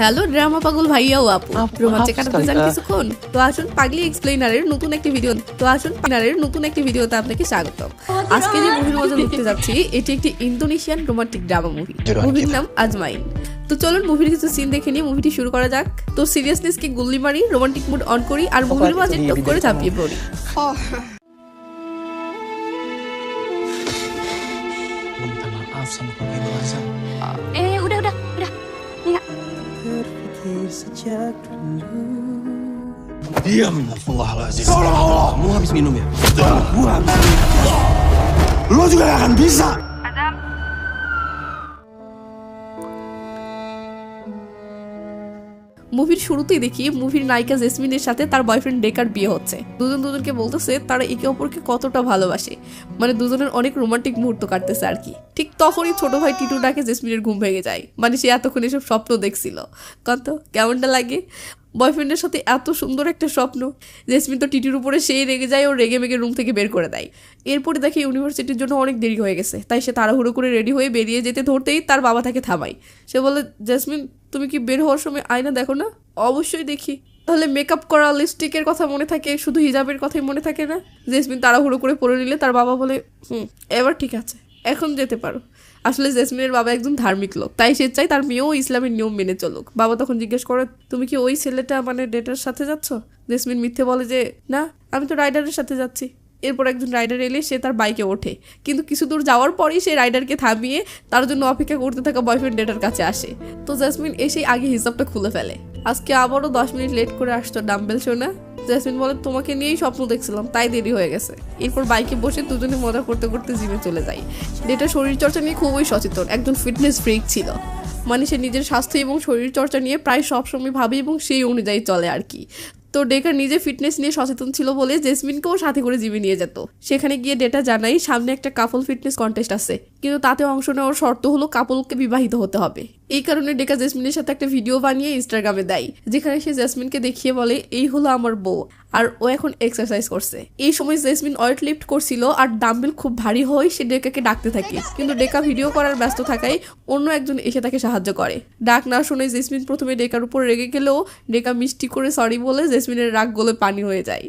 Hello drama পাগল ভাইয়া ও আপু রোমাঞ্চে কাটাতে যান কিছুক্ষণ। তো আসুন পাগলি এক্সপ্লেনারের নতুন একটি ভিডিও তো আসুন পাগলারের নতুন একটি ভিডিওতে আপনাকে স্বাগতম। আজকে যে মুভির মজা দেখতে যাচ্ছি এটি একটি ইন্দোনেশিয়ান রোমান্টিক ড্রামা মুভি মুভির নাম আজমাইন। তো চলুন মুভির কিছু সিন দেখে নিয়ে মুভিটি শুরু করা যাক। তো সিরিয়াসনেসকে গুল্লি মারি রোমান্টিক মুড অন করি আর মুভির মাঝে টপ করে ঝাঁপিয়ে পড়ি। Sejak dulu. Diam Astagfirullahaladzim Allah habis minum ya? Gua habis minum. Lo juga gak akan bisa মুভির শুরুতেই দেখি মুভির নায়িকা জেসমিনের সাথে তার বয়ফ্রেন্ড ডেকার বিয়ে হচ্ছে। দুজন দুজনকে বলতেছে তারা একে অপরকে কতটা ভালোবাসে। মানে দুজনের অনেক রোমান্টিক মুহূর্ত কাটতেছে আর কি। ঠিক তখনই ছোট ভাই টিটু ডাকে জেসমিনের ঘুম ভেঙে যায়। মানে সে এতক্ষণ এসব স্বপ্ন দেখছিল। কত কেমনটা লাগে? বয়ফ্রেন্ডের সাথে এত সুন্দর একটা স্বপ্ন। জেসমিন তো টিটির উপরে সেই রেগে যায়, ও রেগে মেগে রুম থেকে বের করে দেয়। এরপরে দেখে ইউনিভার্সিটির জন্য অনেক দেরি হয়ে গেছে। তাই সে তাড়াহুড়ো করে রেডি হয়ে বেরিয়ে যেতে ধরতেই তার বাবা তাকে থামায়। সে বলে জেসমিন তুমি কি বের হওয়ার সময় আয়না দেখো না? অবশ্যই দেখি। তাহলে মেকআপ করা লিপস্টিকের কথা মনে থাকে? শুধু হিজাবের কথাই মনে থাকে না? জেসমিন তাড়াহুড়ো করে পরে নিলে তার বাবা বলে, হুম, এবার ঠিক আছে। এখন যেতে পারো। আসলে জেসমিনের বাবা একজন ধার্মিক লোক, তাই সে চাই তার মেয়েও ইসলামের নিয়ম মেনে চলুক। বাবা তখন জিজ্ঞেস করে, তুমি কি ওই ছেলেটা মানে ডেটার সাথে যাচ্ছ? জেসমিন মিথ্যে বলে যে, না, আমি তো রাইডারের সাথে যাচ্ছি। এরপর একজন রাইডার এলে সে তার বাইকে ওঠে। কিন্তু কিছু দূর যাওয়ার পরেই সে রাইডারকে থামিয়ে তার জন্য অপেক্ষা করতে থাকা বয়ফ্রেন্ড ডেটার কাছে আসে। তো জাসমিন এসেই আগে হিসাবটা খুলে ফেলে। আজকে আবারও দশ মিনিট লেট করে আসতো ডাম্বেল শোনা জাসমিন বলে, তোমাকে নিয়েই স্বপ্ন দেখছিলাম, তাই দেরি হয়ে গেছে। এরপর বাইকে বসে দুজনে মজা করতে করতে জিমে চলে যাই ডেটা শরীর চর্চা নিয়ে খুবই সচেতন, একজন ফিটনেস ফ্রিক ছিল। মানে সে নিজের স্বাস্থ্য এবং শরীর চর্চা নিয়ে প্রায় সবসময় ভাবে এবং সেই অনুযায়ী চলে আর কি। তো ডেকার নিজে ফিটনেস নিয়ে সচেতন ছিল বলে জেসমিনকেও সাথে করে জিমে নিয়ে যেত। সেখানে গিয়ে ডেটা জানাই, সামনে একটা কাপল ফিটনেস কন্টেস্ট আছে। কিন্তু তাতে অংশ নেওয়ার শর্ত হলো, কাপলকে বিবাহিত হতে হবে। এই কারণে ডেকা জেসমিনের সাথে একটা ভিডিও বানিয়ে ইনস্টাগ্রামে দেয়, যেখানে সে জেসমিনকে দেখিয়ে বলে, এই হলো আমার বউ। আর ও এখন এক্সারসাইজ করছে। এই সময় জেসমিন ওয়েট লিফট করছিল আর ডাম্বেল খুব ভারী হয় সে ডেকাকে ডাকতে থাকে। কিন্তু ডেকা ভিডিও করার ব্যস্ত থাকায় অন্য একজন এসে তাকে সাহায্য করে। ডাক না শুনে জেসমিন প্রথমে ডেকার উপর রেগে গেলেও ডেকা মিষ্টি করে সরি বলে জেসমিনের রাগ গলে পানি হয়ে যায়।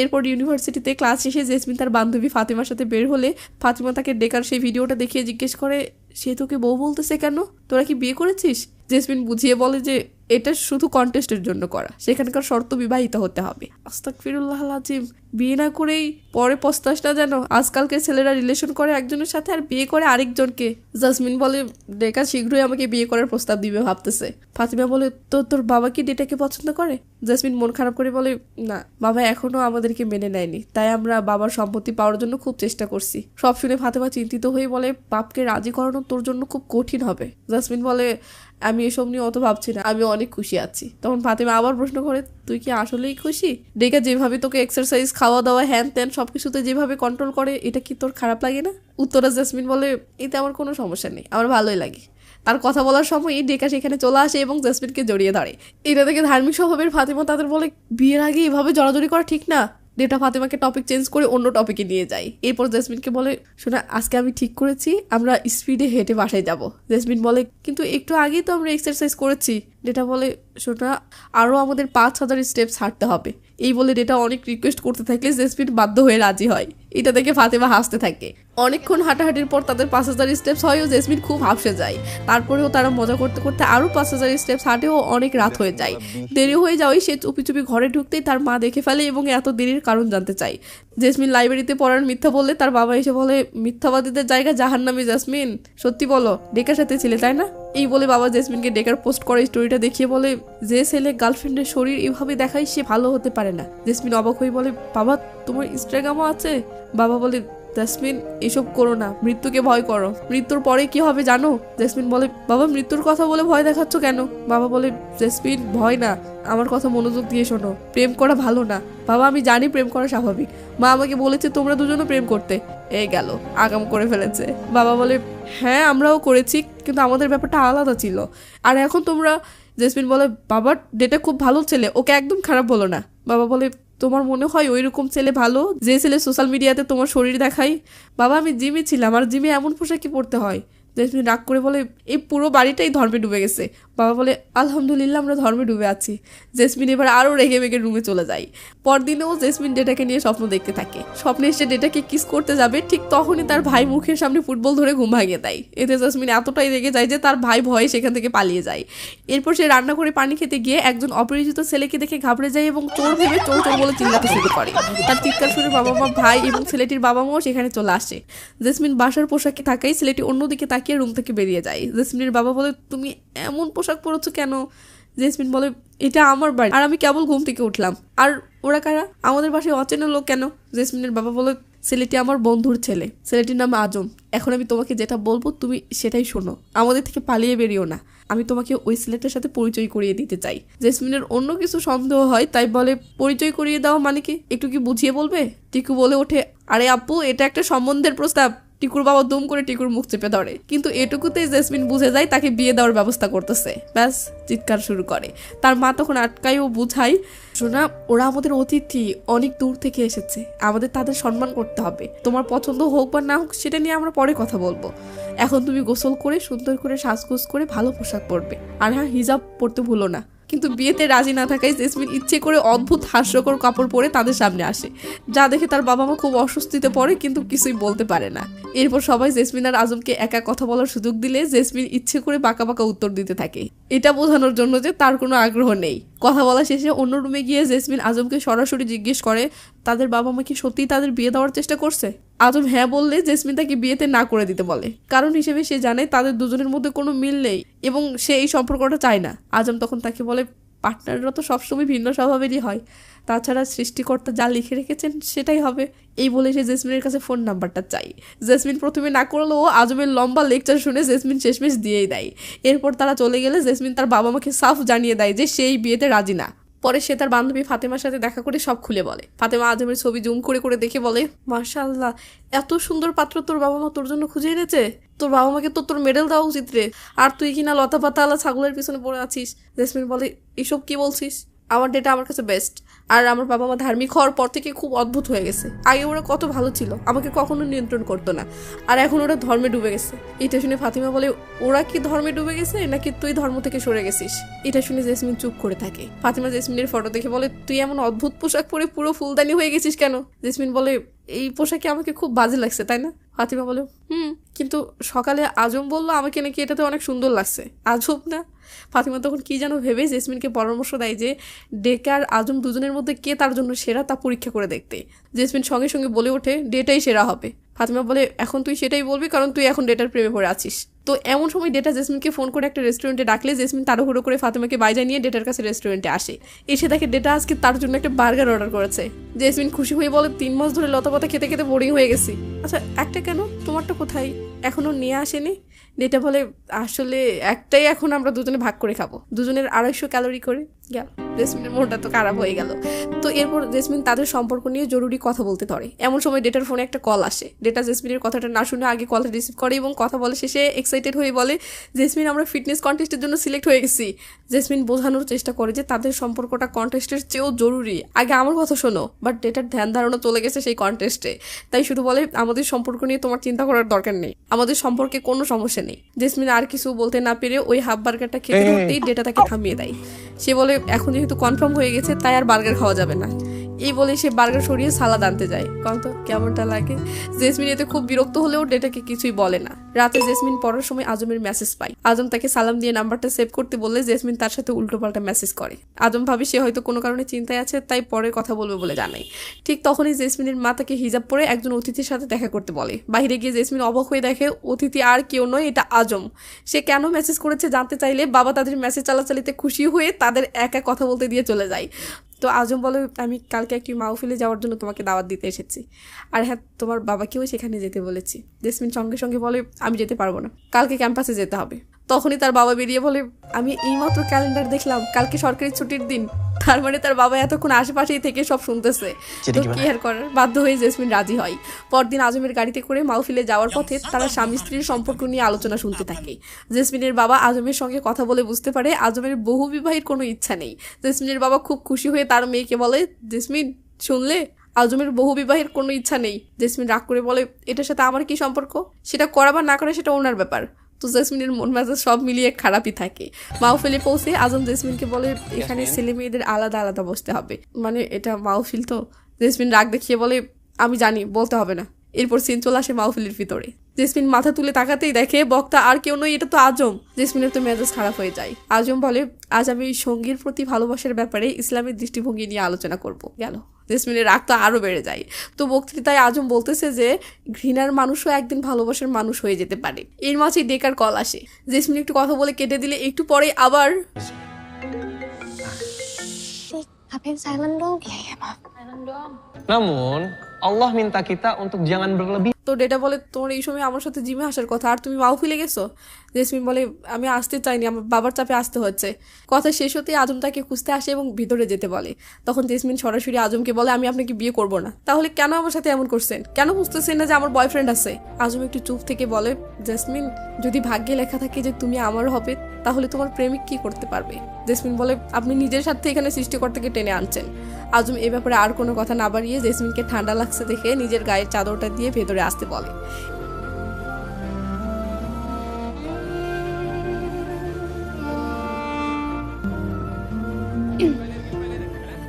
এরপর ইউনিভার্সিটিতে ক্লাস শেষে জেসমিন তার বান্ধবী ফাতিমার সাথে বের হলে ফাতিমা তাকে ডেকার সেই ভিডিওটা দেখিয়ে জিজ্ঞেস করে সে তোকে বউ বলতেছে কেন? তোরা কি বিয়ে করেছিস? জেসমিন বুঝিয়ে বলে যে এটা শুধু কন্টেস্টের জন্য করা। সেখানকার শর্ত বিবাহিত হতে হবে। আস্তাক ফিরুল্লাহ আজিম বিয়ে না করেই পরে পস্তাস না যেন আজকালকে ছেলেরা রিলেশন করে একজনের সাথে আর বিয়ে করে আরেকজনকে। জাসমিন বলে, ডেকা শীঘ্রই আমাকে বিয়ে করার প্রস্তাব দিবে ভাবতেছে। ফাতিমা বলে, তো তোর বাবা কি ডেটাকে পছন্দ করে? জাসমিন মন খারাপ করে বলে, না, বাবা এখনও আমাদেরকে মেনে নেয়নি। তাই আমরা বাবার সম্পত্তি পাওয়ার জন্য খুব চেষ্টা করছি। সব শুনে ফাতেমা চিন্তিত হয়ে বলে, বাপকে রাজি করানো তোর জন্য খুব কঠিন হবে। জাসমিন বলে আমি এসব নিয়ে অত ভাবছি না। আমি অনেক খুশি আছি। তখন ফাতেমা আবার প্রশ্ন করে, তুই কি আসলেই খুশি? ডেকা যেভাবে তোকে এক্সারসাইজ খাওয়া দাওয়া হ্যান ত্যান সবকিছুতে যেভাবে কন্ট্রোল করে, এটা কি তোর খারাপ লাগে না? উত্তরা জাসমিন বলে, এতে আমার কোনো সমস্যা নেই। আমার ভালোই লাগে। তার কথা বলার সময়ই ডেকা সেখানে চলে আসে এবং জেসমিনকে জড়িয়ে ধরে। এটা থেকে ধার্মিক স্বভাবের ফাতেমা তাদের বলে, বিয়ের আগে এভাবে জড়াজড়ি করা ঠিক না। ডেটা ফাতেমাকে টপিক চেঞ্জ করে অন্য টপিকে নিয়ে যাই এরপর জেসমিনকে বলে, শোনা, আজকে আমি ঠিক করেছি, আমরা স্পিডে হেঁটে বাসায় যাব। জেসমিন বলে, কিন্তু একটু আগেই তো আমরা এক্সারসাইজ করেছি। ডেটা বলে, শোনা আরও আমাদের পাঁচ হাজার স্টেপস হাঁটতে হবে। এই বলে ডেটা অনেক রিকোয়েস্ট করতে থাকলে জেসমিন বাধ্য হয়ে রাজি হয়। এটা দেখে ফাতেমা হাসতে থাকে। অনেকক্ষণ হাঁটাহাঁটির পর তাদের পাঁচ হাজার স্টেপস হয় ও জেসমিন খুব হাফসে যায়। তারপরেও তারা মজা করতে করতে আরও পাঁচ হাজার স্টেপস হাঁটেও অনেক রাত হয়ে যায়। দেরি হয়ে যাওয়াই সে চুপি চুপি ঘরে ঢুকতেই তার মা দেখে ফেলে এবং এত দেরির কারণ জানতে চায়। জেসমিন লাইব্রেরিতে পড়ার মিথ্যা বললে তার বাবা এসে বলে, মিথ্যাবাদীদের জায়গা জাহান্নামে জেসমিন সত্যি বলো, ডেকার সাথে ছিলে, তাই না? এই বলে বাবা জেসমিনকে ডেকার পোস্ট করে স্টোরিটা দেখিয়ে বলে, যে ছেলে গার্লফ্রেন্ডের শরীর এভাবে দেখায়, সে ভালো হতে পারে না। জেসমিন অবাক হয়ে বলে, বাবা, তোমার ইনস্টাগ্রামও আছে? বাবা বলে জেসমিন, এসব করো না, মৃত্যুকে ভয় করো। মৃত্যুর পরে কি হবে জানো? জেসমিন বলে, বাবা, মৃত্যুর কথা বলে ভয় দেখাচ্ছ কেন? বাবা বলে, জেসমিন, ভয় না, আমার কথা মনোযোগ দিয়ে শোনো, প্রেম করা ভালো না। বাবা, আমি জানি প্রেম করা স্বাভাবিক। মা আমাকে বলেছে তোমরা দুজনও প্রেম করতে। এই গেল, আগাম করে ফেলেছে। বাবা বলে হ্যাঁ আমরাও করেছি, কিন্তু আমাদের ব্যাপারটা আলাদা ছিল। আর এখন তোমরা, জেসমিন বলে, বাবার ডেটা খুব ভালো ছেলে, ওকে একদম খারাপ বলো না। বাবা বলে তোমার মনে হয় ওই রকম ছেলে ভালো? যে ছেলে সোশ্যাল মিডিয়াতে তোমার শরীর দেখাই বাবা, আমি জিমে ছিলাম, আর জিমে এমন পোশাকই পড়তে হয় জেসমিন রাগ করে বলে, এই পুরো বাড়িটাই ধর্মে ডুবে গেছে। বাবা বলে, আলহামদুলিল্লাহ, আমরা ধর্মে ডুবে আছি। জেসমিন এবার আরও রেগে মেগে রুমে চলে যায়। পরদিনেও জেসমিন ডেটাকে নিয়ে স্বপ্ন দেখতে থাকে। স্বপ্নে এসে ডেটাকে কিস করতে যাবে, ঠিক তখনই তার ভাই মুখের সামনে ফুটবল ধরে ঘুম ভাঙিয়ে দেয়। এতে জেসমিন এতটাই রেগে যায় যে তার ভাই ভয়ে সেখান থেকে পালিয়ে যায়। এরপর সে রান্না করে পানি খেতে গিয়ে একজন অপরিচিত ছেলেকে দেখে ঘাবড়ে যায় এবং চোর ভেবে চোর চোর বলে চিল্লাতে শুরু করে। তার চিৎকার শুনে বাবা মা, ভাই এবং ছেলেটির বাবা মাও সেখানে চলে আসে। জেসমিন বাসার পোশাকে থাকাই ছেলেটি অন্যদিকে তাকিয়ে রুম থেকে বেরিয়ে যায়। জেসমিনের বাবা বলে, তুমি এমন পোশাক পরেছো কেন? জেসমিন বলে, এটা আমার বাড়ি। আর আমি কেবল ঘুম থেকে উঠলাম। আর ওরা কারা? আমাদের বাসায় অচেনা লোক কেন? জেসমিনের বাবা বলে, ছেলেটি আমার বন্ধুর ছেলে। ছেলেটির নাম আজম। এখন আমি তোমাকে যেটা বলব, তুমি সেটাই শোনো। আমাদের থেকে পালিয়ে বেরিও না। আমি তোমাকে ওই ছেলেটার সাথে পরিচয় করিয়ে দিতে চাই। জেসমিনের অন্য কিছু সন্দেহ হয়, তাই বলে, পরিচয় করিয়ে দাও মানে কি? একটু কি বুঝিয়ে বলবে? টিকু বলে ওঠে, আরে আপু, এটা একটা সম্বন্ধের প্রস্তাব। টিকুর বাবা দুম করে টিকুর মুখ চেপে ধরে। কিন্তু এটুকুতেই জেসমিন বুঝে যায় তাকে বিয়ে দেওয়ার ব্যবস্থা করতেছে। ব্যাস, চিৎকার শুরু করে। তার মা তখন আটকাই ও বুঝাই শোনা, ওরা আমাদের অতিথি, অনেক দূর থেকে এসেছে। আমাদের তাদের সম্মান করতে হবে। তোমার পছন্দ হোক বা না হোক, সেটা নিয়ে আমরা পরে কথা বলব। এখন তুমি গোসল করে, সুন্দর করে সাজগোজ করে ভালো পোশাক পরবে। আর হ্যাঁ হিজাব পরতে ভুলো না। কিন্তু বিয়েতে রাজি না থাকায় জেসমিন ইচ্ছে করে অদ্ভুত হাস্যকর কাপড় পরে তাদের সামনে আসে। যা দেখে তার বাবা মা খুব অস্বস্তিতে পড়ে, কিন্তু কিছুই বলতে পারে না। এরপর সবাই জেসমিন আর আজমকে একা কথা বলার সুযোগ দিলে জেসমিন ইচ্ছে করে বাঁকা বাঁকা উত্তর দিতে থাকে। এটা বোঝানোর জন্য যে তার কোনো আগ্রহ নেই। কথা বলা শেষে অন্য রুমে গিয়ে জেসমিন আজমকে সরাসরি জিজ্ঞেস করে, তাদের বাবা মা কি সত্যিই তাদের বিয়ে দেওয়ার চেষ্টা করছে? আজম হ্যাঁ বললে জেসমিন তাকে বিয়েতে না করে দিতে বলে। কারণ হিসেবে সে জানে তাদের দুজনের মধ্যে কোনো মিল নেই এবং সে এই সম্পর্কটা চায় না। আজম তখন তাকে বলে, পার্টনাররা তো সবসময় ভিন্ন স্বভাবেরই হয়। তাছাড়া সৃষ্টিকর্তা যা লিখে রেখেছেন সেটাই হবে। এই বলে সে জেসমিনের কাছে ফোন নাম্বারটা চাই জেসমিন প্রথমে না করলেও আজমের লম্বা লেকচার শুনে জেসমিন শেষমেশ দিয়েই দেয়। এরপর তারা চলে গেলে জেসমিন তার বাবা মাকে সাফ জানিয়ে দেয় যে সেই বিয়েতে রাজি না। পরে সে তার বান্ধবী ফাতেমার সাথে দেখা করে সব খুলে বলে। ফাতেমা আজমের ছবি জুম করে করে দেখে বলে মার্শাল্লাহ এত সুন্দর পাত্র তোর বাবা মা তোর জন্য খুঁজে এনেছে। তোর বাবা মাকে তো তোর মেডেল দেওয়া উচিত রে। আর তুই কিনা লতা পাতা আলা ছাগলের পিছনে পড়ে আছিস? জেসমিন বলে, এসব কি বলছিস? আমার ডেটা আমার কাছে বেস্ট আর আমার বাবা মা ধার্মিক হওয়ার পর থেকে খুব অদ্ভুত হয়ে গেছে। আগে ওরা কত ভালো ছিল, আমাকে কখনো নিয়ন্ত্রণ করতো না। আর এখন ওরা ধর্মে ডুবে গেছে। এটা শুনে ফাতিমা বলে, ওরা কি ধর্মে ডুবে গেছে, নাকি তুই ধর্ম থেকে সরে গেছিস? এটা শুনে জেসমিন চুপ করে থাকে। ফাতিমা জেসমিনের ফটো দেখে বলে, তুই এমন অদ্ভুত পোশাক পরে পুরো ফুলদানি হয়ে গেছিস কেন? জেসমিন বলে এই পোশাকে আমাকে খুব বাজে লাগছে, তাই না? ফাতিমা বলে, হুম, কিন্তু সকালে আজম বলল আমাকে নাকি এটাতে অনেক সুন্দর লাগছে। আজম না? ফাতিমা তখন কি যেন ভেবে জেসমিনকে পরামর্শ দেয় যে, ডেকে আর আজম দুজনের মধ্যে কে তার জন্য সেরা তা পরীক্ষা করে দেখতে। জেসমিন সঙ্গে সঙ্গে বলে ওঠে, ডেটাই সেরা হবে। ফাতিমা বলে, এখন তুই সেটাই বলবি কারণ তুই এখন ডেটার প্রেমে পড়ে আছিস। তো এমন সময় ডেটা জেসমিনকে ফোন করে একটা রেস্টুরেন্টে ডাকলে জেসমিন তাড়াহুড়ো করে ফাতিমাকে বাইরে নিয়ে ডেটার কাছে রেস্টুরেন্টে আসে। এসে দেখে ডেটা আজকে তার জন্য একটা বার্গার অর্ডার করেছে। জেসমিন খুশি হয়ে বলে, তিন মাস ধরে লতাপাতা খেতে খেতে বোরিং হয়ে গেছি। আচ্ছা একটা কেন? তোমারটা কোথায়? এখনও নিয়ে আসেনি? ডেটা বলে, আসলে একটাই এখন আমরা দুজনে ভাগ করে খাব। দুজনের আড়াইশো ক্যালোরি করে। গেল জেসমিনের মনটা তো খারাপ হয়ে গেল। তো এরপর জেসমিন তাদের সম্পর্ক নিয়ে জরুরি কথা বলতে ধরে। এমন সময় ডেটার ফোনে একটা কল আসে। ডেটা জেসমিনের কথাটা না শুনে আগে কলটা রিসিভ করে এবং কথা বলে শেষে এক্সাইটেড হয়ে বলে জেসমিন আমরা ফিটনেস কন্টেস্টের জন্য সিলেক্ট হয়ে গেছি। জেসমিন বোঝানোর চেষ্টা করে যে তাদের সম্পর্কটা কন্টেস্টের চেয়েও জরুরি। আগে আমার কথা শোনো বাট ডেটার ধ্যান ধারণা চলে গেছে সেই কন্টেস্টে তাই শুধু বলে আমাদের সম্পর্ক নিয়ে তোমার চিন্তা করার দরকার নেই। আমাদের সম্পর্কে কোনো সমস্যা নেই। জেসমিন আর কিছু বলতে না পেরে ওই হাফ বার্গারটা খেতে ধরতেই ডেটা তাকে থামিয়ে দেয়। সে বলে এখন যেহেতু কনফার্ম হয়ে গেছে তাই আর বার্গার খাওয়া যাবে না। এই বলে সে বার্গার সরিয়ে সালাদ আনতে যায়। তো, কেমনটা লাগে? জেসমিন এতে খুব বিরক্ত হলেও ডেটাকে কিছুই বলে না। রাতে জেসমিন পড়ার সময় আজমের মেসেজ পায়। আজম তাকে সালাম দিয়ে নাম্বারটা সেভ করতে বললে জেসমিন তার সাথে উল্টোপাল্টা মেসেজ করে। আজম ভাবে সে হয়তো কোনো কারণে চিন্তায় আছে, তাই পরে কথা বলবে বলে জানায়। ঠিক তখনই জেসমিনের মা তাকে হিজাব পরে একজন অতিথির সাথে দেখা করতে বলে। বাইরে গিয়ে জেসমিন অবাক হয়ে দেখে, অতিথি আর কেউ নয়, এটা আজম। সে কেন মেসেজ করেছে জানতে চাইলে বাবা তাদের মেসেজ চালাচালিতে খুশি হয়ে তাদের একা কথা বলতে দিয়ে চলে যায়। তো আজম বলে, আমি কালকে একটি মাহফিলে যাওয়ার জন্য তোমাকে দাওয়াত দিতে এসেছি। আর হ্যাঁ তোমার বাবাকেও সেখানে যেতে বলেছি। জেসমিন সঙ্গে সঙ্গে বলে, আমি যেতে পারব না। কালকে ক্যাম্পাসে যেতে হবে। তখনই তার বাবা বেরিয়ে বলে আমি এইমাত্র ক্যালেন্ডার দেখলাম কালকে সরকারি ছুটির দিন। তার মানে তার বাবা এতক্ষণ আশেপাশেই থেকে সব শুনতেছে। তো কি আর করার? বাধ্য হয়ে জেসমিন রাজি হয়। পরদিন আজমের গাড়িতে করে মাহফিলে যাওয়ার পথে তারা স্বামী স্ত্রীর সম্পর্ক নিয়ে আলোচনা শুনতে থাকে। জেসমিনের বাবা আজমের সঙ্গে কথা বলে বুঝতে পারে আজমের বহু বিবাহের কোনো ইচ্ছা নেই। জেসমিনের বাবা খুব খুশি হয়ে তার মেয়েকে বলে জেসমিন শুনলে? আজমের বহু বিবাহের কোনো ইচ্ছা নেই। জেসমিন রাগ করে বলে এটার সাথে আমার কি সম্পর্ক? সেটা করা বা না করা সেটা ওনার ব্যাপার। তো জেসমিনের মন মেজাজ সব মিলিয়ে খারাপই থাকে। মাহফিলে পৌঁছে আজম জেসমিনকে বলে এখানে ছেলে মেয়েদের আলাদা আলাদা বসতে হবে। মানে এটা মাহফিল তো? জেসমিন রাগ দেখিয়ে বলে আমি জানি বলতে হবে না। এরপর সিন চলে আসে মাহফিলের ভিতরে। জেসমিন মাথা তুলে তাকাতেই দেখে বক্তা আর কেউ নয় এটা তো আজম। জেসমিনের তো মেজাজ খারাপ হয়ে যায়। আজম বলে আজ আমি সঙ্গীর প্রতি ভালোবাসার ব্যাপারে ইসলামের দৃষ্টিভঙ্গি নিয়ে আলোচনা করব। গেল। জেসমিনের রাগ তো আরও বেড়ে যায়। তো বক্তৃতায় আজম বলতেছে যে, ঘৃণার মানুষও একদিন ভালোবাসার মানুষ হয়ে যেতে পারে। এর মাঝে ডেকার কল আসে। জেসমিন একটু কথা বলে কেটে দিলে একটু পরে আবার Namun, Allah minta kita untuk jangan berlebih. তো ডেটা বলে তোমার এই সময় আমার সাথে জিমে আসার কথা আর তুমি মাহফিলে গেছো? জেসমিন বলে আমি আসতে চাইনি আমার বাবার চাপে আসতে হচ্ছে। কথা শেষ হতে আজম তাকে খুঁজতে আসে এবং ভিতরে যেতে বলে। তখন জেসমিন সরাসরি আজমকে বলে আমি আপনাকে বিয়ে করব না। তাহলে কেন আমার সাথে এমন করছেন? কেন বুঝতেছেন না যে আমার বয়ফ্রেন্ড আছে? আজম একটু চুপ থেকে বলে জেসমিন যদি ভাগ্যে লেখা থাকে যে তুমি আমার হবে তাহলে তোমার প্রেমিক কি করতে পারবে? জেসমিন বলে আপনি নিজের সাথে এখানে সৃষ্টিকর্তাকে টেনে আনছেন। আজম এ ব্যাপারে আর কোনো কথা না বাড়িয়ে জেসমিনকে ঠান্ডা লাগছে দেখে নিজের গায়ের চাদরটা দিয়ে ভেতরে আসতে বলে।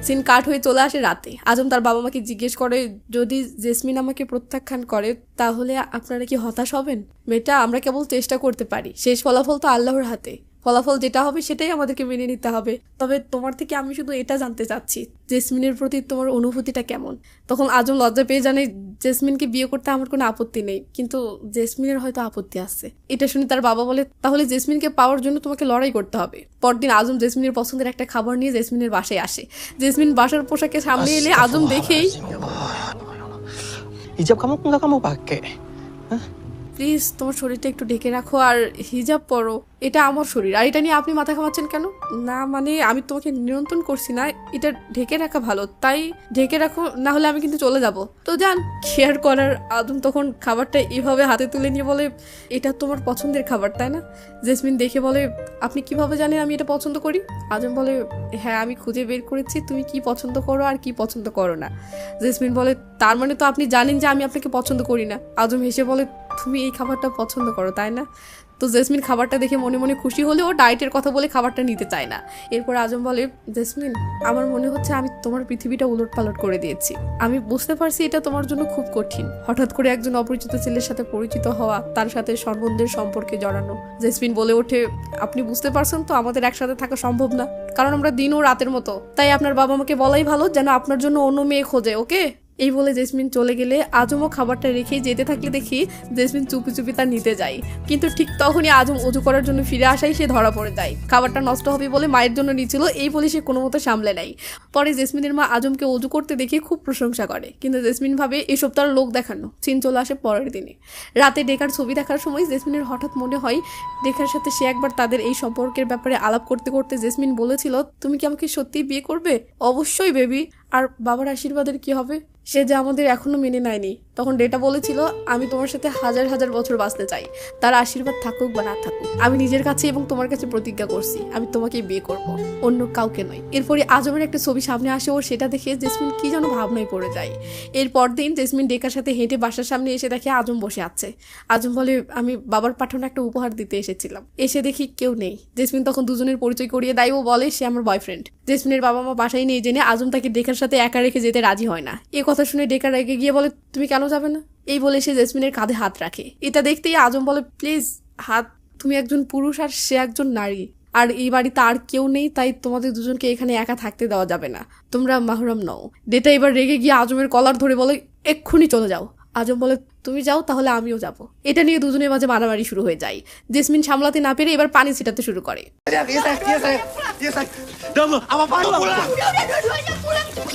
সিন কাট হয়ে চলে আসে রাতে। আজম তার বাবা মাকে জিজ্ঞেস করে, যদি জেসমিন আমাকে প্রত্যাখ্যান করে, তাহলে আপনারা কি হতাশ হবেন? মেয়েটা, আমরা কেবল চেষ্টা করতে পারি। শেষ ফলাফল তো আল্লাহর হাতে। ফলাফল যেটা হবে সেটাই আমাদেরকে মেনে নিতে হবে। তবে তোমার থেকে আমি শুধু এটা জানতে চাচ্ছি জেসমিনের প্রতি তোমার অনুভূতিটা কেমন? তখন আজম লজ্জা পেয়ে জানে জেসমিনকে বিয়ে করতে আমার কোনো আপত্তি নেই কিন্তু জেসমিনের হয়তো আপত্তি আছে। এটা শুনে তার বাবা বলে তাহলে জেসমিনকে পাওয়ার জন্য তোমাকে লড়াই করতে হবে। পরদিন আজম জেসমিনের পছন্দের একটা খাবার নিয়ে জেসমিনের বাসায় আসে। জেসমিন বাসার পোশাকে সামনে এলে আজম দেখেই hijab kamu nggak kamu pakai. Please তোমার শরীরটা একটু ঢেকে রাখো আর হিজাব পরো। এটা আমার শরীর। আর এটা নিয়ে আপনি মাথা ঘামাচ্ছেন কেন? না মানে আমি তোমাকে নিয়ন্ত্রণ করছি না। এটা ঢেকে রাখা ভালো। তাই ঢেকে রাখো, না হলে আমি কিন্তু চলে যাব। তো যান খেয়ার করার আদম তখন খাবারটা এভাবে হাতে তুলে নিয়ে বলে, এটা তোমার পছন্দের খাবার, তাই না? জেসমিন দেখে বলে, আপনি কীভাবে জানেন আমি এটা পছন্দ করি? আজম বলে হ্যাঁ আমি খুঁজে বের করেছি। তুমি কি পছন্দ করো আর কি পছন্দ করো না? জেসমিন বলে, তার মানে তো আপনি জানেন যে আমি আপনাকে পছন্দ করি না। আজম হেসে বলে, তুমি এই খাবারটা পছন্দ করো, তাই না? তো জেসমিন খাবারটা দেখে মনে মনে খুশি হলেও ডায়েটের কথা বলে খাবারটা নিতে চায় না। এরপর আজম বলে, জেসমিন, আমার মনে হচ্ছে আমি তোমার পৃথিবীটা উলট পালট করে দিয়েছি। আমি বুঝতে পারছি এটা তোমার জন্য খুব কঠিন। হঠাৎ করে একজন অপরিচিত ছেলের সাথে পরিচিত হওয়া, তার সাথে সম্বন্ধের সম্পর্কে জড়ানো। জেসমিন বলে ওঠে, আপনি বুঝতে পারছেন তো আমাদের একসাথে থাকা সম্ভব না। কারণ আমরা দিন ও রাতের মতো। তাই আপনার বাবা আমাকে বলাই ভালো যেন আপনার জন্য অন্য মেয়ে খোঁজে, ওকে? এই বলে জেসমিন চলে গেলে আজমও খাবারটা রেখে যেতে থাকলে দেখি জেসমিন চুপি চুপি তা নিতে যায়। কিন্তু ঠিক তখনই আজম অজু করার জন্য ফিরে আসাই সে ধরা পড়ে যায়। খাবারটা নষ্ট হবে বলে মায়ের জন্য নিচ্ছিল এই বলে সে কোনো মতো সামলে নেয়। পরে জেসমিনের মা আজমকে অজু করতে দেখে খুব প্রশংসা করে। কিন্তু জেসমিন ভাবে এসব তার লোক দেখানো, চিন চলে আসে পরের দিনে। রাতে ডেকার ছবি দেখার সময় জেসমিনের হঠাৎ মনে হয়, ডেকার সাথে সে একবার তাদের এই সম্পর্কের ব্যাপারে আলাপ করতে করতে জেসমিন বলেছিল, তুমি কি আমাকে সত্যিই বিয়ে করবে? অবশ্যই বেবি আর বাবার আশীর্বাদের কি হবে? সে যে আমাদের এখনও মেনে নেয়নি। তখন ডেটা বলেছিল, আমি তোমার সাথে হাজার হাজার বছর বাঁচতে চাই। তার আশীর্বাদ থাকুক বা না থাকুক। আমি নিজের কাছে এবং তোমার কাছে প্রতিজ্ঞা করছি। আমি তোমাকে বিয়ে করব, অন্য কাউকে নয়। এরপরে আজমের একটা ছবি সামনে আসে ও সেটা দেখে জেসমিন কি যেন ভাবনায় পড়ে যায়। এরপর দিন জেসমিন ডেকার সাথে হেঁটে বাসার সামনে এসে দেখে আজম বসে আছে। আজম বলে, আমি বাবার পাঠানো একটা উপহার দিতে এসেছিলাম। এসে দেখি কেউ নেই। জেসমিন তখন দুজনের পরিচয় করিয়ে দেয়। ও বলে, সে আমার বয়ফ্রেন্ড জেসমিনের বাবা মা বাসায় নিয়ে জেনে আজম তাকে ডেকার সাথে একা রেখে যেতে রাজি হয় না। এ কথা শুনে ডেকার রেগে গিয়ে বলে তুমি কেন যাবে না? এই বলে সে জেসমিনের কাঁধে হাত রাখে। এটা দেখতেই আজম বলে প্লিজ হাত তুমি একজন পুরুষ আর সে একজন নারী। আর এই বাড়িতে আর কেউ নেই তাই তোমাদের দুজনকে এখানে একা থাকতে দেওয়া যাবে না। তোমরা মাহরম নও। ডেটা এবার রেগে গিয়ে আজমের কলার ধরে বলে এক্ষুনি চলে যাও। আজম বলে তুমি যাও তাহলে আমিও যাব। এটা নিয়ে দুজনের মাঝে মারামারি শুরু হয়ে যায়। জেসমিন সামলাতে না পেরে এবার পানি ছিটাতে শুরু করে।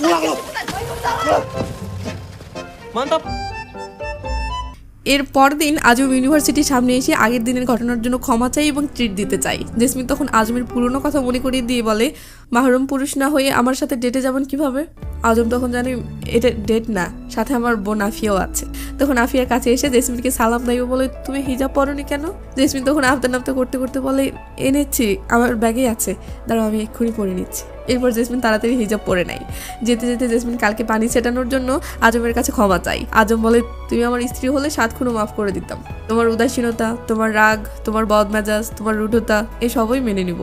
Udah Mantap. এর পরদিন আজম ইউনিভার্সিটির সামনে এসে আগের দিনের ঘটনার জন্য ক্ষমা চাই এবং ট্রিট দিতে চাই। জেসমিন তখন আজমের পুরনো কথা মনে করিয়ে দিয়ে বলে, মাহরম পুরুষ না হয়ে আমার সাথে ডেটে যাবেন কীভাবে? আজম তখন জানি এটা ডেট না, সাথে আমার বোন আফিয়াও আছে। তখন আফিয়ার কাছে এসে জেসমিনকে সালাম দেয় বলে, তুমি হিজাব পরনি কেন? জেসমিন তখন আফতে নামতে করতে করতে বলে, এনেছি, আমার ব্যাগেই আছে, দাঁড়াও আমি এক্ষুনি পরে নিচ্ছি। এরপর জেসমিন তাড়াতাড়ি হিজাব পরে নেয়। যেতে যেতে জেসমিন কালকে পানি ছেটানোর জন্য আজমের কাছে ক্ষমা চাই আজম বলে, তুমি আমার স্ত্রী হলে সাত খুনো মাফ করে দিতাম। তোমার উদাসীনতা, তোমার রাগ, তোমার বদমেজাজ, তোমার রুঢ়তা, এ সবই মেনে নিব।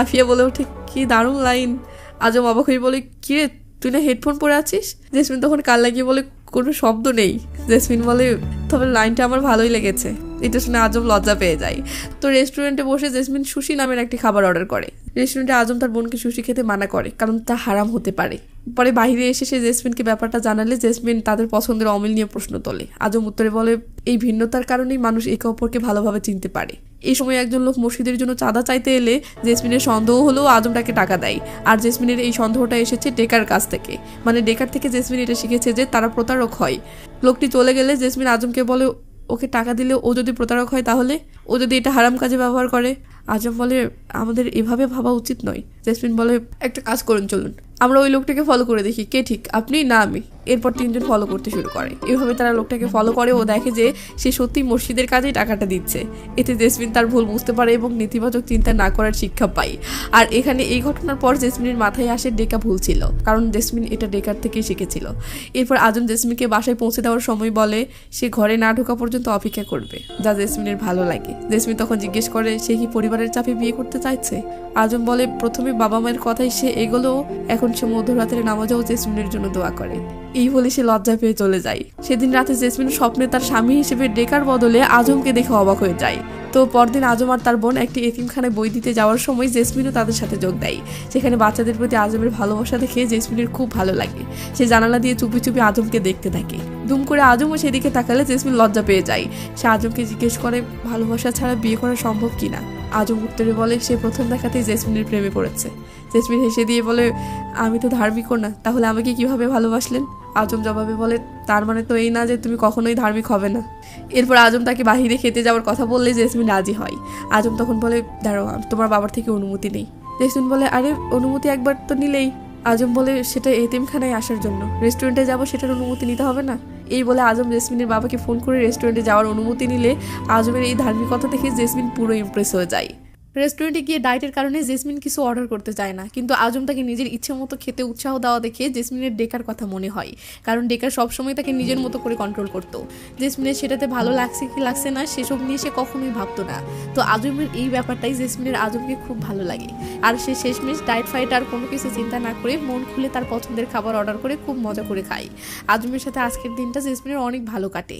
আফিয়া বলে ওঠে, কি দারুণ লাইন। আজম অবাক হয়ে বলে কিরে তুই না হেডফোন পরে আছিস? জেসমিন তখন কাল লাগিয়ে বলে কোনো শব্দ নেই। জেসমিন বলে, তবে লাইনটা আমার ভালোই লেগেছে। এটা শুনে আজম লজ্জা পেয়ে যায়। তো রেস্টুরেন্টে বসে জেসমিন সুশি নামের একটি খাবার অর্ডার করে। রেস্টুরেন্টে আজম তার বোনকে সুশি খেতে মানা করে, কারণ তা হারাম হতে পারে। পরে বাইরে এসে সে জেসমিনকে ব্যাপারটা জানালে জেসমিন তাদের পছন্দের অমিল নিয়ে প্রশ্ন তোলে। আজম উত্তরে বলে, এই ভিন্নতার কারণেই মানুষ একে অপরকে ভালোভাবে চিনতে পারে। এই সময় একজন লোক মসজিদের জন্য চাঁদা চাইতে এলে জেসমিনের সন্দেহ হলেও আজম তাকে টাকা দেয়। আর জেসমিনের এই সন্দেহটা এসেছে ডেকার কাছ থেকে। মানে ডেকার থেকে জেসমিন এটা শিখেছে যে তারা প্রতারক হয়। লোকটি চলে গেলে জেসমিন আজমকে বলে, ওকে টাকা দিলে ও যদি প্রতারক হয় তাহলে? ও যদি এটা হারাম কাজে ব্যবহার করে? আজম বলে, আমাদের এভাবে ভাবা উচিত নয়। জেসমিন বলে, একটা কাজ করুন, চলুন। আমরা ওই লোকটাকে ফলো করে দেখি, কে ঠিক, আপনি না আমি। এরপর তিনজন ফলো করতে শুরু করে। এভাবে তারা লোকটাকে ফলো করে ও দেখে যে সে সত্যি মসজিদের কাজেই টাকাটা দিচ্ছে। এতে জেসমিন তার ভুল বুঝতে পারে এবং নেতিবাচক চিন্তা না করার শিক্ষা পায়। আর এখানে এই ঘটনার পর জেসমিনের মাথায় আসে ডেকা ভুল ছিল, কারণ জেসমিন এটা ডেকার থেকেই শিখেছিল। এরপর আজম জেসমিনকে বাসায় পৌঁছে দেওয়ার সময় বলে, সে ঘরে না ঢোকা পর্যন্ত অপেক্ষা করবে, যা জেসমিনের ভালো লাগে। জেসমিন তখন জিজ্ঞেস করে, সে কি পরিবারের চাপে বিয়ে করতে চাইছে? আজম বলে, প্রথমে বাবা মায়ের কথাই সে এগোলো, এখন সে মধ্যরাতের নামাজেও জেসমিনের জন্য দোয়া করে। এই বলে সে লজ্জা পেয়ে চলে যায়। সেদিন রাতে জেসমিন স্বপ্নে তার স্বামী হিসেবে ডেকার বদলে আজমকে দেখে অবাক হয়ে যায়। তো পরদিন আজম আর তার বোন একটি এতিমখানায় বই দিতে যাওয়ার সময় জেসমিনও তাদের সাথে যোগ দেয়। সেখানে বাচ্চাদের প্রতি আজমের ভালোবাসা দেখে জেসমিনের খুব ভালো লাগে। সে জানালা দিয়ে চুপি চুপি আজমকে দেখতে থাকে। দুম করে আজমও সেদিকে তাকালে জেসমিন লজ্জা পেয়ে যায়। সে আজমকে জিজ্ঞেস করে, ভালোবাসা ছাড়া বিয়ে করা সম্ভব কিনা আজম উত্তরে বলে, সে প্রথম দেখাতেই জেসমিনের প্রেমে পড়েছে। জেসমিন হেসে দিয়ে বলে, আমি তো ধার্মিকও না, তাহলে আমাকে কীভাবে ভালোবাসলেন? আজম জবাবে বলে, তার মানে তো এই না যে তুমি কখনোই ধার্মিক হবে না। এরপর আজম তাকে বাহিরে খেতে যাওয়ার কথা বললে জেসমিন রাজি হয়। আজম তখন বলে, দাঁড়াও তোমার বাবার থেকে অনুমতি নেই। জেসমিন বলে, আরে, অনুমতি একবার তো নিলেই। আজম বলে, সেটা এতিমখানায় আসার জন্য। রেস্টুরেন্টে যাব, সেটার অনুমতি নিতে হবে না? এই বলে আজম জেসমিনের বাবাকে ফোন করে রেস্টুরেন্টে যাওয়ার অনুমতি নিলে আজমের এই ধার্মিকতা দেখে জেসমিন পুরো ইমপ্রেস হয়ে যায়। রেস্টুরেন্টে গিয়ে ডায়েটের কারণে জেসমিন কিছু অর্ডার করতে চায় না। কিন্তু আজম তাকে নিজের ইচ্ছে মতো খেতে উৎসাহ দেওয়া দেখে জেসমিনের ডেকার কথা মনে হয়। কারণ ডেকার সবসময় তাকে নিজের মতো করে কন্ট্রোল করতো। জেসমিনের সেটাতে ভালো লাগছে কি লাগছে না সেসব নিয়ে সে কখনোই ভাবতো না। তো আজমের এই ব্যাপারটাই জেসমিনের আজমকে খুব ভালো লাগে। আর সে শেষমেশ ডায়েট ফাইট আর কোনো কিছু চিন্তা না করে মন খুলে তার পছন্দের খাবার অর্ডার করে খুব মজা করে খায়। আজমের সাথে আজকের দিনটা জেসমিনের অনেক ভালো কাটে।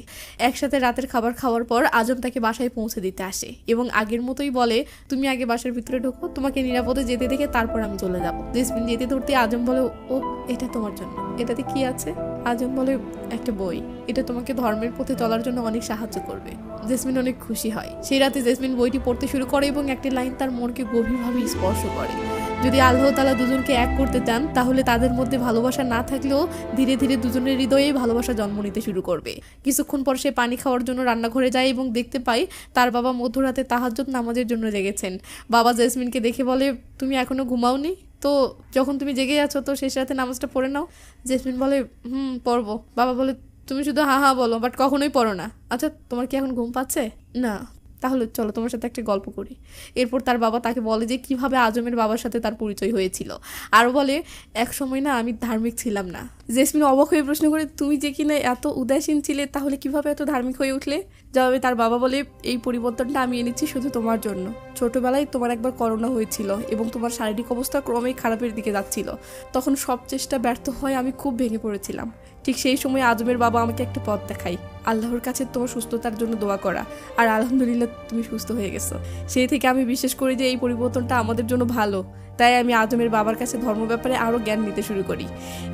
একসাথে রাতের খাবার খাওয়ার পর আজম তাকে বাসায় পৌঁছে দিতে আসে এবং আগের মতোই বলে, তুমি আগে বাসার ভিতরে ঢোকো, তোমাকে নিরাপদে যেতে দেখে তারপর আমি চলে যাব। জেসমিন যেতে ধরতে আজম বলে, ও, এটা তোমার জন্য। এটাতে কি আছে? আজম বলে, একটা বই। এটা তোমাকে ধর্মের পথে চলার জন্য অনেক সাহায্য করবে। জেসমিন অনেক খুশি হয়। সেই রাতে জেসমিন বইটি পড়তে শুরু করে এবং একটি লাইন তার মনকে গভীরভাবে স্পর্শ করে। যদি আল্লাহ তালা দুজনকে এক করতে চান, তাহলে তাদের মধ্যে ভালোবাসা না থাকলেও ধীরে ধীরে দুজনের হৃদয়েই ভালোবাসা জন্ম নিতে শুরু করবে। কিছুক্ষণ পর সে পানি খাওয়ার জন্য রান্নাঘরে যায় এবং দেখতে পায় তার বাবা মধ্যরাতে তাহাজ্জুদ নামাজের জন্য জেগেছেন। বাবা জেসমিনকে দেখে বলে, তুমি এখনও ঘুমাওনি? তো যখন তুমি জেগে আছো, তো শেষ রাতে নামাজটা পড়ে নাও। জেসমিন বলে, হুম, পড়ব। বাবা বলে, তুমি শুধু হা হা বলো, বাট কখনোই পড়ো না। আচ্ছা তোমার কি এখন ঘুম পাচ্ছে? না। তাহলে চলো তোমার সাথে একটা গল্প করি। এরপর তার বাবা তাকে বলে যে, কীভাবে আজমের বাবার সাথে তার পরিচয় হয়েছিল? আর বলে, এক সময় না আমি ধার্মিক ছিলাম না। জেসমিন অবাক হয়ে প্রশ্ন করে, তুমি যে কিনা এত উদাসীন ছিলে, তাহলে কীভাবে এত ধার্মিক হয়ে উঠলে? জবাবে তার বাবা বলে, এই পরিবর্তনটা আমি এনেছি শুধু তোমার জন্য। ছোটবেলায় তোমার একবার করোনা হয়েছিল এবং তোমার শারীরিক অবস্থা ক্রমেই খারাপের দিকে যাচ্ছিল। তখন সব চেষ্টা ব্যর্থ হয় আমি খুব ভেঙে পড়েছিলাম। ঠিক সেই সময় আজমের বাবা আমাকে একটা পথ দেখায়। আল্লাহর কাছে তোমার সুস্থতার জন্য দোয়া করা। আর আলহামদুলিল্লাহ তুমি সুস্থ হয়ে গেছো। সেই থেকে আমি বিশ্বাস করি যে এই পরিবর্তনটা আমাদের জন্য ভালো। তাই আমি আজমের বাবার কাছে ধর্ম ব্যাপারে আরও জ্ঞান নিতে শুরু করি।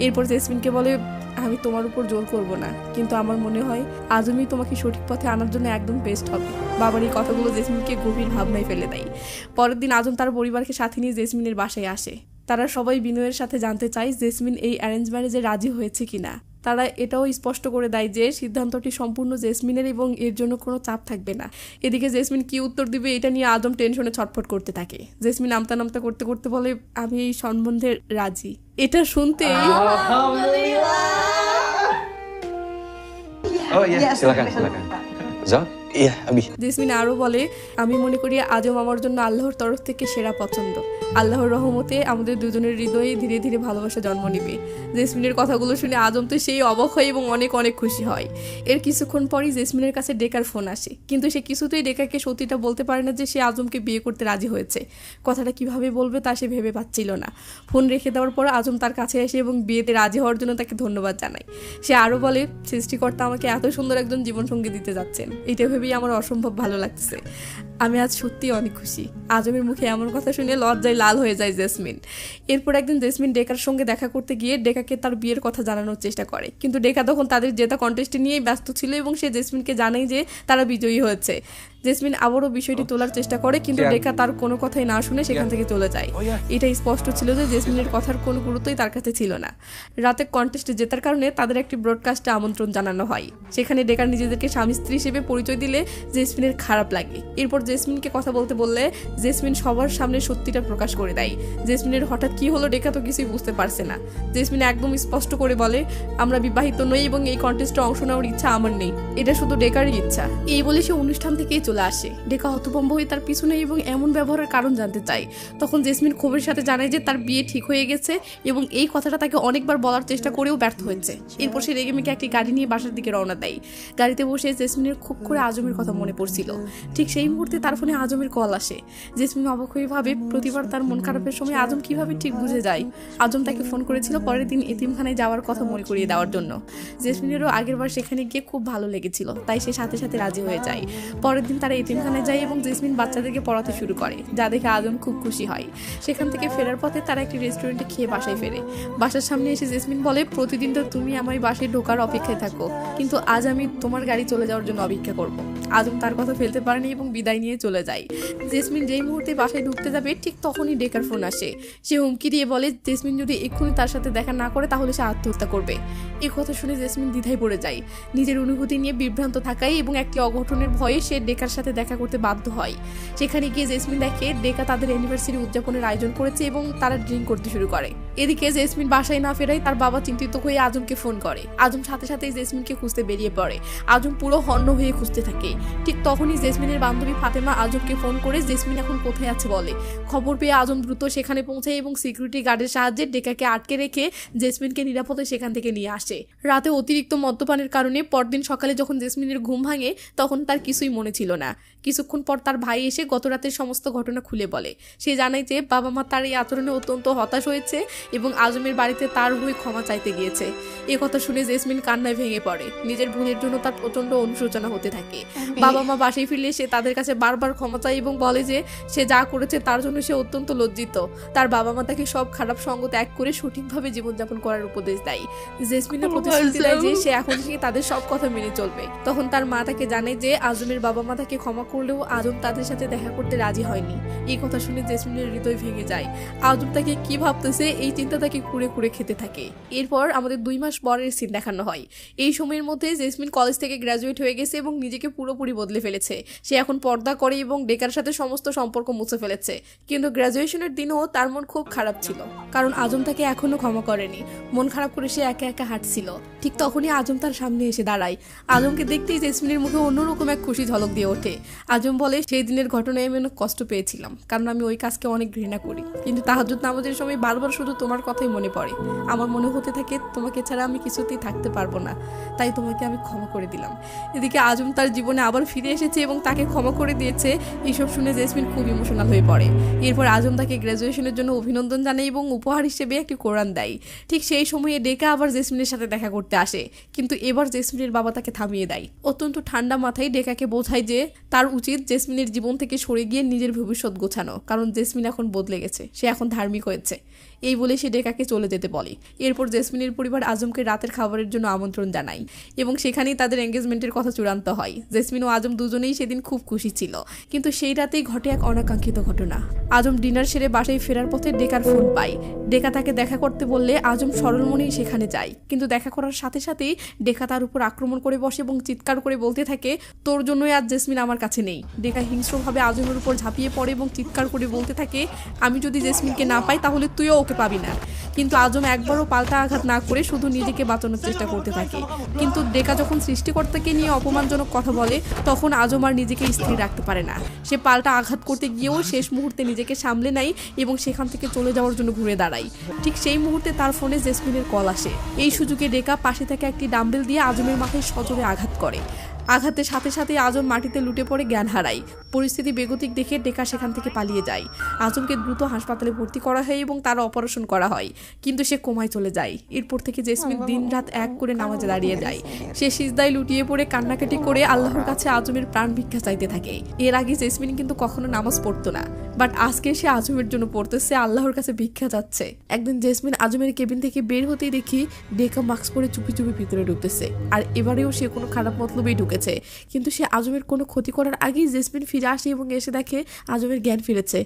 এরপর জেসমিনকে বলে, আমি তোমার উপর জোর করব না। কিন্তু আমার মনে হয় আজমই তোমাকে সঠিক পথে আনার জন্য একদম বেস্ট হবে। বাবার এই কথাগুলো জেসমিনকে গভীর ভাবনায় ফেলে দেয়। পরের দিন আজম তার পরিবারকে সাথে নিয়ে জেসমিনের বাসায় আসে। তারা সবাই বিনয়ের সাথে জানতে চায়, জেসমিন এই অ্যারেঞ্জ ম্যারেজে রাজি হয়েছে কিনা? তারা এটাও স্পষ্ট করে দেয় যে সিদ্ধান্তটি সম্পূর্ণ জেসমিনের এবং এর জন্য কোনো চাপ থাকবে না। এদিকে জেসমিন কি উত্তর দিবে এটা নিয়ে আদম টেনশনে ছটফট করতে থাকে। জেসমিন আমতা নামতা করতে করতে বলে আমি এই সম্বন্ধে রাজি। এটা শুনতেই Oh. জেসমিন আরও বলে আমি মনে করি আজম আমার জন্য আল্লাহর তরফ থেকে সেরা পছন্দ। আল্লাহর রহমতে আমাদের দুজনের হৃদয়ে ধীরে ধীরে ভালোবাসা জন্ম নিবে। জেসমিনের কথাগুলো শুনে আজম তো সেই অবাক হয় এবং অনেক অনেক খুশি হয়। এর কিছুক্ষণ পরই জেসমিনের কাছে ডেকার ফোন আসে। কিন্তু সে কিছুতেই ডেকাকে সত্যিটা বলতে পারে না যে সে আজমকে বিয়ে করতে রাজি হয়েছে। কথাটা কীভাবে বলবে তা সে ভেবে পাচ্ছিল না। ফোন রেখে দেওয়ার পর আজম তার কাছে আসে এবং বিয়েতে রাজি হওয়ার জন্য তাকে ধন্যবাদ জানায়। সে আরও বলে, সৃষ্টিকর্তা আমাকে এত সুন্দর একজন জীবনসঙ্গী দিতে যাচ্ছেন। এটা ভেবেই আমার অসম্ভব ভালো লাগতেছে আমি আজ সত্যিই অনেক খুশি। আজমের মুখে এমন কথা শুনে লজ্জায় লাল হয়ে যায় জেসমিন। এরপর একদিন জেসমিন ডেকার সঙ্গে দেখা করতে গিয়ে ডেকাকে তার বিয়ের কথা জানানোর চেষ্টা করে। কিন্তু ডেকা তখন তাদের জেতা কন্টেস্টে নিয়েই ব্যস্ত ছিল এবং সে জেসমিনকে জানায় যে তারা বিজয়ী হয়েছে। জেসমিন আবারও বিষয়টি তোলার চেষ্টা করে কিন্তু ডেকা তার কোনো কথাই না শুনে সেখান থেকে চলে যায়। এটা স্পষ্ট ছিল যে জেসমিনের কথার কোনো গুরুত্বই তার কাছে ছিল না। রাতে কন্টেস্টে জেতার কারণে তাদের একটি ব্রডকাস্টে আমন্ত্রণ জানানো হয়। সেখানে ডেকার নিজেদেরকে স্বামী স্ত্রী হিসেবে পরিচয় দিলে জেসমিনের খারাপ লাগে। এরপর জেসমিনকে কথা বলতে বললে জেসমিন সবার সামনে সত্যিটা প্রকাশ করে দেয়। জেসমিনের হঠাৎ কি হলো ডেকা তো কিছুই বুঝতে পারছে না। জেসমিন একদম স্পষ্ট করে বলে আমরা বিবাহিত নই এবং এই কন্টেস্টে অংশ নেওয়ার ইচ্ছা আমার নেই। এটা শুধু ডেকারই ইচ্ছা। এই বলে সে অনুষ্ঠান থেকেই চলে আসে। ডেকা হতভম্ব হয়ে তার পিছনে এবং এমন ব্যবহারের কারণ জানতে চায়। তখন জেসমিন ক্ষোভের সাথে জানায় যে তার বিয়ে ঠিক হয়ে গেছে এবং এই কথাটা তাকে অনেকবার বলার চেষ্টা করেও ব্যর্থ হয়েছে। এরপর সে রেগে মেগে একটি গাড়ি নিয়ে বাসার দিকে রওনা দেয়। গাড়িতে বসে জেসমিনের খুব করে আজমের কথা মনে পড়ছিল। ঠিক সেই মুহূর্তে তার ফোনে আজমের কল আসে। জেসমিন অবাক হয়ে ভাবে, প্রতিবার তার মন খারাপের সময় আজম কীভাবে ঠিক বুঝে যায়? আজম তাকে ফোন করেছিল পরের দিন এতিমখানায় যাওয়ার কথা মনে করিয়ে দেওয়ার জন্য। জেসমিনেরও আগের বার সেখানে গিয়ে খুব ভালো লেগেছিল, তাই সে সাথে সাথে রাজি হয়ে যায়। পরের দিন তারা এতিমখানায় যায় এবং জেসমিন বাচ্চাদেরকে পড়াতে শুরু করে, যা দেখে আজম খুব খুশি হয়। সেখান থেকে ফেরার পথে তারা একটি রেস্টুরেন্টে খেয়ে বাসায় ফেরে। বাসার সামনে এসে জেসমিন বলে, প্রতিদিন তো তুমি আমার বাসায় ঢোকার অপেক্ষায় থাকো, কিন্তু আজ আমি তোমার গাড়ি চলে যাওয়ার জন্য অপেক্ষা করব। আজম তার কথা ফেলতে পারেনি এবং বিদায় নিয়ে চলে যায়। জেসমিন যেই মুহূর্তে বাসায় ঢুকতে যাবে, ঠিক তখনই ডেকার ফোন আসে। সে হুমকি দিয়ে বলে, জেসমিন যদি এক্ষুনি তার সাথে দেখা না করে, তাহলে সে আত্মহত্যা করবে। এই কথা শুনে জেসমিন দ্বিধায় পড়ে যায়। নিজের অনুভূতি নিয়ে বিভ্রান্ত থাকায় এবং একটি অঘটনের ভয়ে সে ডেকার সাথে দেখা করতে বাধ্য হয়। সেখানে গিয়ে জেসমিন দেখে ডেকা তাদের অ্যানিভার্সারি উদযাপনের আয়োজন করেছে এবং তারা ড্রিঙ্ক করতে শুরু করে। এদিকে জেসমিন বাসায় না ফেরাই তার বাবা চিন্তিত হয়ে আজমকে ফোন করে। আজম সাথে সাথেই জেসমিনকে খুঁজতে বেরিয়ে পড়ে। আজম পুরো হন্য হয়ে খুঁজতে থাকে। ঠিক তখনই জেসমিনের বান্ধবী ফাতেমা আজমকে ফোন করে, জেসমিন এখন কোথায় আছে? বলে। খবর পেয়ে আজম দ্রুত সেখানে পৌঁছায় এবং সিকিউরিটি গার্ডের সাহায্যে ডেকাকে আটকে রেখে জেসমিনকে নিরাপদে সেখান থেকে নিয়ে আসে। রাতে অতিরিক্ত মদ্যপানের কারণে পরদিন সকালে যখন জেসমিনের ঘুম ভাঙে, তখন তার কিছুই মনে ছিল না। কিছুক্ষণ পর তার ভাই এসে গত রাতের সমস্ত ঘটনা খুলে বলে। সে জানায় যে বাবা মা তার এই আচরণে অত্যন্ত হতাশ হয়েছে এবং আজমের বাড়িতে তার হয়ে ক্ষমা চাইতে গিয়েছে। এ কথা শুনে জেসমিন কান্নায় ভেঙে পড়ে। নিজের ভুলের জন্য তার প্রচণ্ড অনুশোচনা হতে থাকে। বাবা মা বাসায় ফিরলে সে তাদের কাছে বারবার ক্ষমা চায় এবং বলে যে সে যা করেছে তার জন্য সে অত্যন্ত লজ্জিত। তার বাবা মা তাকে সব খারাপ সঙ্গ ত্যাগ করে সঠিকভাবে জীবনযাপন করার উপদেশ দেয়। জেসমিনের প্রতিশ্রুতি দেয় যে সে এখন থেকে তাদের সব কথা মেনে চলবে। তখন তার মা তাকে জানে যে আজমের বাবা মা তাকে ক্ষমা করলেও আজম তাদের সাথে দেখা করতে রাজি হয়নি। এই কথা শুনে জেসমিনের হৃদয় ভেঙে যায়। আজম তাকে কি ভাবতেছে, এই চিন্তা তাকে কুড়ে কুড়ে খেতে থাকে। এরপর আমাদের দুই মাস পরের সিন দেখানো হয়। এই সময়ের মধ্যে জেসমিন কলেজ থেকে গ্র্যাজুয়েট হয়ে গেছে এবং নিজেকে পুরোপুরি বদলে ফেলেছে। সে এখন পর্দা করে এবং ডেকার সাথে সমস্ত সম্পর্ক মুছে ফেলেছে। কিন্তু গ্র্যাজুয়েশনের দিনও তার মন খুব খারাপ ছিল। কারণ আজম তাকে এখনও ক্ষমা করেনি। মন খারাপ করে সে একা একা হাঁটছিল। ঠিক তখনই আজম তার সামনে এসে দাঁড়ায়। আজমকে দেখতেই জেসমিনের মুখে অন্যরকম এক খুশি ঝলক দিয়ে ওঠে। আজম বলে, সেই দিনের ঘটনায় আমি অনেক কষ্ট পেয়েছিলাম, কারণ আমি ওই কাজকে অনেক ঘৃণা করি। কিন্তু তাহাজুদ নামাজের সময় বারবার শুধু তোমার কথাই মনে পড়ে। আমার মনে হতে থাকে, তোমাকে ছাড়া আমি কিছুতেই থাকতে পারব না। তাই তোমাকে আমি ক্ষমা করে দিলাম। এদিকে আজম তার জীবনে আবার ফিরে এসেছে এবং তাকে ক্ষমা করে দিয়েছে। এইসব শুনে জেসমিন খুব ইমোশনাল হয়ে পড়ে। এরপর আজম তাকে গ্র্যাজুয়েশনের জন্য অভিনন্দন জানায় এবং উপহার হিসেবে একটি কোরআন দেয়। ঠিক সেই সময়ে ডেকা আবার জেসমিনের সাথে দেখা করতে আসে। কিন্তু এবার জেসমিনের বাবা তাকে থামিয়ে দেয়। অত্যন্ত ঠান্ডা মাথায় ডেকাকে বোঝায় যে তার উচিত জেসমিনের জীবন থেকে সরে গিয়ে নিজের ভবিষ্যৎ গোছানো, কারণ জেসমিন এখন বদলে গেছে, সে এখন ধার্মিক হয়েছে। এই বলে সে ডেকাকে চলে যেতে বলে। এরপর জেসমিনের পরিবার আজমকে রাতের খাবারের জন্য আমন্ত্রণ জানায় এবং সেখানেই তাদের এঙ্গেজমেন্টের কথা চূড়ান্ত হয়। জেসমিন ও আজম দুজনেই সেদিন খুব খুশি ছিল। কিন্তু সেই রাতেই ঘটে এক অনাকাঙ্ক্ষিত ঘটনা। আজম ডিনার সেরে বাসায় ফেরার পথে ডেকার ফোন পায়। ডেকা তাকে দেখা করতে বললে আজম সরল মনেই সেখানে যায়। কিন্তু দেখা করার সাথে সাথেই ডেকা তার উপর আক্রমণ করে বসে এবং চিৎকার করে বলতে থাকে, তোর জন্যই আজ জেসমিন আমার কাছে নেই। ডেকা হিংস্রভাবে আজমের উপর ঝাঁপিয়ে পড়ে এবং চিৎকার করে বলতে থাকে, আমি যদি জেসমিনকে না পাই তাহলে তুইও ওকে পাবি না। কিন্তু আজম একবারও পাল্টা আঘাত না করে শুধু নিজেকে বাঁচানোর চেষ্টা করতে থাকে। কিন্তু ডেকা যখন সৃষ্টিকর্তাকে নিয়ে অপমানজনক কথা বলে, তখন আজম আর নিজেকে স্থির রাখতে পারে না। সে পাল্টা আঘাত করতে গিয়েও শেষ মুহূর্তে নিজেকে সামলে নেয় এবং সেখান থেকে চলে যাওয়ার জন্য ঘুরে দাঁড়ায়। ঠিক সেই মুহূর্তে তার ফোনে জেসমিনের কল আসে। এই সুযোগে ডেকা পাশে থেকে একটি ডাম্বেল দিয়ে আজমের মাথায় সজোরে আঘাত করে। আঘাতের সাথে সাথে আজম মাটিতে লুটে পড়ে জ্ঞান হারায়। পরিস্থিতি বেগতিক দেখে ডেকা সেখান থেকে পালিয়ে যায়। আজমকে দ্রুত হাসপাতালে ভর্তি করা হয় এবং তার অপারেশন করা হয়। কিন্তু সে কোমায় চলে যায়। এরপর থেকে জেসমিন দিনরাত এক করে নামাজে দাঁড়িয়ে যায়। সে সিজদায় লুটিয়ে পড়ে কান্নাকাটি করে আল্লাহর কাছে আজমের প্রাণ ভিক্ষা চাইতে থাকে। এর আগে জেসমিন কিন্তু কখনো নামাজ পড়তো না। বাট আজকে সে আজমের জন্য পড়তেছে, আল্লাহর কাছে ভিক্ষা যাচ্ছে একদিন জেসমিন আজমের কেবিন থেকে বের হতেই দেখি ডেকা মাস্ক পরে চুপি চুপি ভিতরে ঢুকতেছে। আর এবারেও সে কোনো খারাপ মতলবেই ঢুকেছে কিন্তু সে আজমের কোনো ক্ষতি করার আগেই জেসমিন ফিরে আসে এবং এসে দেখে আজমের জ্ঞান ফিরেছে।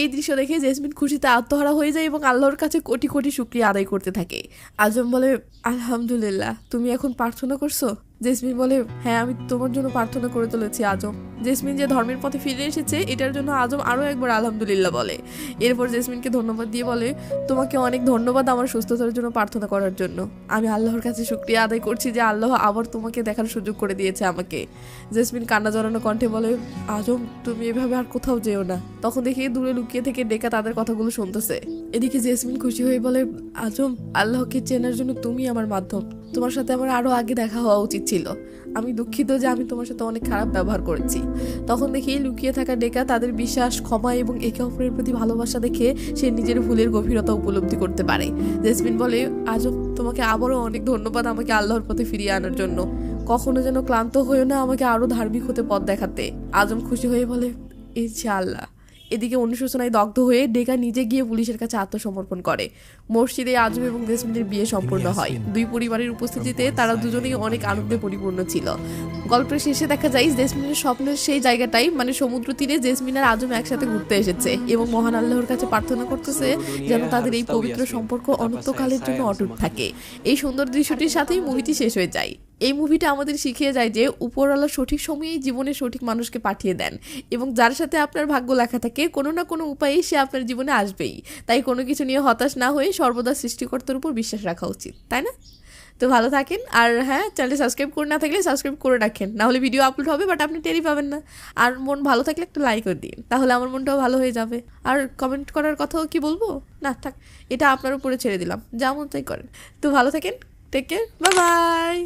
এই দৃশ্য দেখে জেসমিন খুশিতে আত্মহারা হয়ে যায় এবং আল্লাহর কাছে কোটি কোটি শুক্রিয়া আদায় করতে থাকে। আজম বলে, আলহামদুলিল্লাহ, তুমি এখন প্রার্থনা করছ? জেসমিন বলে হ্যাঁ আমি তোমার জন্য প্রার্থনা করে তুলেছি আজম জেসমিন যে ধর্মের পথে ফিরে এসেছে, এটার জন্য আজম আরও একবার আলহামদুলিল্লাহ বলে। এরপর জেসমিনকে ধন্যবাদ দিয়ে বলে, তোমাকে অনেক ধন্যবাদ আমার সুস্থতার জন্য প্রার্থনা করার জন্য। আমি আল্লাহর কাছে শুক্রিয়া আদায় করছি যে আল্লাহ আবার তোমাকে দেখার সুযোগ করে দিয়েছে আমাকে। জেসমিন কান্না জড়ানো কণ্ঠে বলে আজম তুমি এভাবে আর কোথাও যেও না। তখন দেখি দূরে লুকিয়ে থেকে ডেকা তাদের কথাগুলো শুনতেছে। এদিকে জেসমিন খুশি হয়ে বলে আজম আল্লাহকে চেনার জন্য তুমি আমার মাধ্যম। তোমার সাথে আমার আরও আগে দেখা হওয়া উচিত ছিল। আমি দুঃখিত যে আমি তোমার সাথে অনেক খারাপ ব্যবহার করেছি। তখন দেখি লুকিয়ে থাকা ডেকা তাদের বিশ্বাস, ক্ষমা এবং একে অপরের প্রতি ভালোবাসা দেখে সে নিজের ভুলের গভীরতা উপলব্ধি করতে পারে। জেসমিন বলে আজম তোমাকে আবারও অনেক ধন্যবাদ আমাকে আল্লাহর পথে ফিরিয়ে আনার জন্য। কখনো যেন ক্লান্ত হয়েও না আমাকে আরও ধার্মিক হতে পথ দেখাতে। আজম খুশি হয়ে বলে, ইনশাআল্লাহ। এদিকে অনুশোচনায় দগ্ধ হয়ে ডেকা নিজে গিয়ে পুলিশের কাছে আত্মসমর্পণ করে। মসজিদে আজম এবং জেসমিনের বিয়ে সম্পূর্ণ হয়। দুই পরিবারের উপস্থিতিতে তারা দুজনেই অনেক আনন্দে পরিপূর্ণ ছিল। গল্পের শেষে দেখা যায় জেসমিনের স্বপ্নের সেই জায়গাটাই মানে সমুদ্র তীরে জেসমিন আর আজম একসাথে ঘুরতে এসেছে এবং মহান আল্লাহর কাছে প্রার্থনা করতেছে যেন তাদের এই পবিত্র সম্পর্ক অনন্তকালের জন্য অটুট থাকে। এই সুন্দর দৃশ্যটির সাথেই মুভিটি শেষ হয়ে যায়। এই মুভিটা আমাদের শিখিয়ে যায় যে উপরওয়ালা সঠিক সময়েই জীবনে সঠিক মানুষকে পাঠিয়ে দেন এবং যার সাথে আপনার ভাগ্য লেখা থাকে, কোনো না কোনো উপায়ে সে আপনার জীবনে আসবেই। তাই কোনো কিছু নিয়ে হতাশ না হয়ে সর্বদা সৃষ্টিকর্তার উপর বিশ্বাস রাখা উচিত, তাই না? তো ভালো থাকেন আর হ্যাঁ চ্যানেল সাবস্ক্রাইব করে না থাকলে সাবস্ক্রাইব করে রাখেন। না হলে ভিডিও আপলোড হবে বাট আপনি টেরি পাবেন না। আর মন ভালো থাকলে একটু লাইক করে দিন, তাহলে আমার মনটাও ভালো হয়ে যাবে। আর কমেন্ট করার কথাও কি বলব? না, থাক, এটা আপনার উপরে ছেড়ে দিলাম যেমন তাই করেন। তো ভালো থাকেন টেক কেয়ার বাই বাই